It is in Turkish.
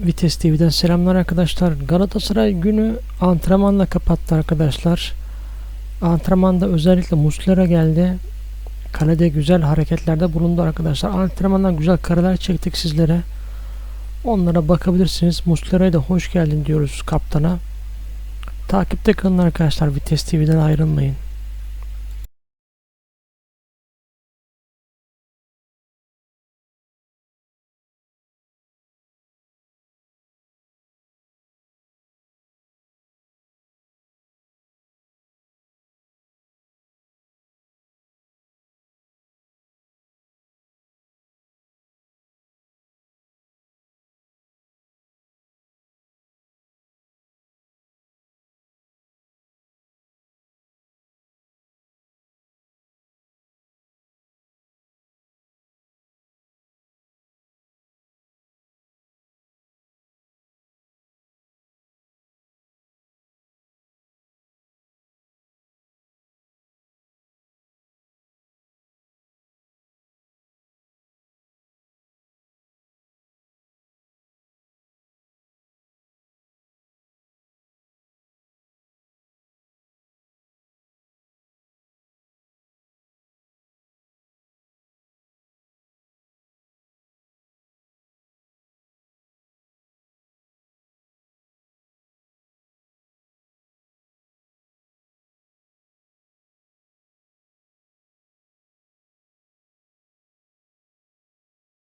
Vites TV'den selamlar arkadaşlar. Galatasaray günü antrenmanla kapattı arkadaşlar. Antrenmanda özellikle Muslera geldi. Kalede güzel hareketlerde bulundu arkadaşlar. Antrenmandan güzel kareler çektik sizlere. Onlara bakabilirsiniz. Muslera'ya da hoş geldin diyoruz kaptana. Takipte kalın arkadaşlar. Vites TV'den ayrılmayın.